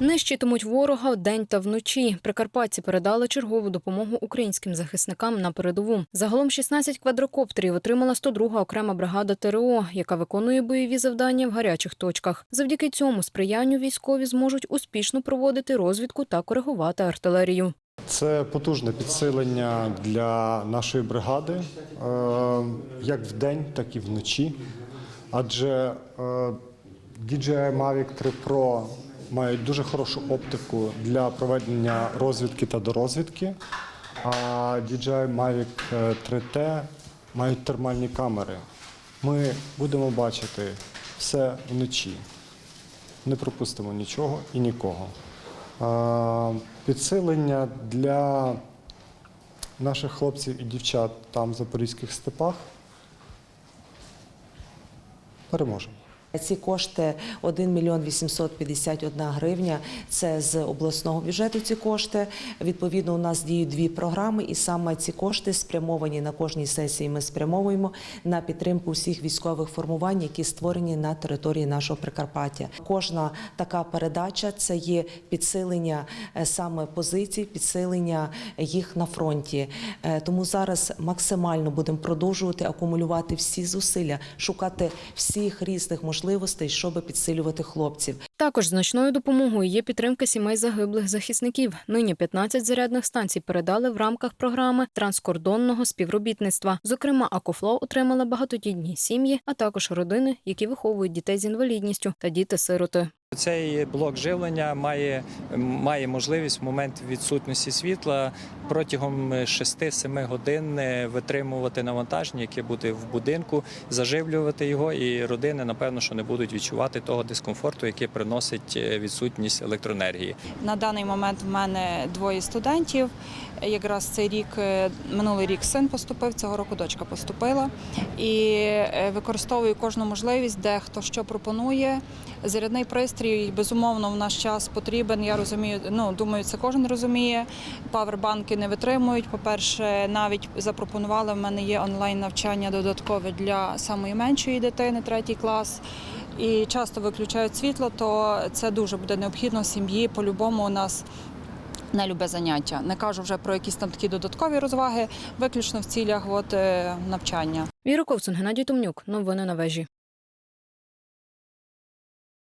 Нищитимуть ворога вдень та вночі. Прикарпатці передали чергову допомогу українським захисникам на передову. Загалом 16 квадрокоптерів отримала 102 окрема бригада ТРО, яка виконує бойові завдання в гарячих точках. Завдяки цьому сприянню військові зможуть успішно проводити розвідку та коригувати артилерію. Це потужне підсилення для нашої бригади, е, як вдень, так і вночі. Адже DJI Mavic 3 Pro мають дуже хорошу оптику для проведення розвідки та дорозвідки, а DJI Mavic 3T мають термальні камери. Ми будемо бачити все вночі не пропустимо нічого і нікого. Підсилення для наших хлопців і дівчат там в Запорізьких степах. Переможемо. Ці кошти 1 мільйон 851 гривня. Це з обласного бюджету. Ці кошти відповідно у нас діють дві програми, і саме ці кошти спрямовані на кожній сесії. Ми спрямовуємо на підтримку всіх військових формувань, які створені на території нашого Прикарпаття. Кожна така передача це є підсилення е, саме позицій, підсилення їх на фронті. Е, Тому зараз максимально будемо продовжувати акумулювати всі зусилля, шукати всіх різних можливостей, щоб підсилювати хлопців. Також значною допомогою є підтримка сімей загиблих захисників. Нині 15 зарядних станцій передали в рамках програми транскордонного співробітництва. Зокрема, Акофло отримали багатодітні сім'ї, а також родини, які виховують дітей з інвалідністю та діти-сироти. Цей блок живлення має, має можливість в момент відсутності світла протягом 6-7 годин е, витримувати навантаження, яке буде в будинку, заживлювати його, і родини, напевно, що не будуть відчувати того дискомфорту, який приносить е, відсутність електроенергії. На даний момент в мене двоє студентів. Якраз цей рік, е, минулий рік син поступив, цього року дочка поступила. І е, використовую кожну можливість, де хто що пропонує. Зарядний пристрій, безумовно, в наш час потрібен. Я розумію, ну думаю, це кожен розуміє. Павербанки не витримують. По-перше, навіть запропонували в мене є онлайн навчання додаткове для самої меншої дитини, третій клас. І часто виключають світло, то це дуже буде необхідно сім'ї. По-любому у нас не любе заняття. Не кажу вже про якісь там такі додаткові розваги, виключно в цілях от, е, навчання. Віра Ковцун, Геннадій Томнюк. Новини на вежі.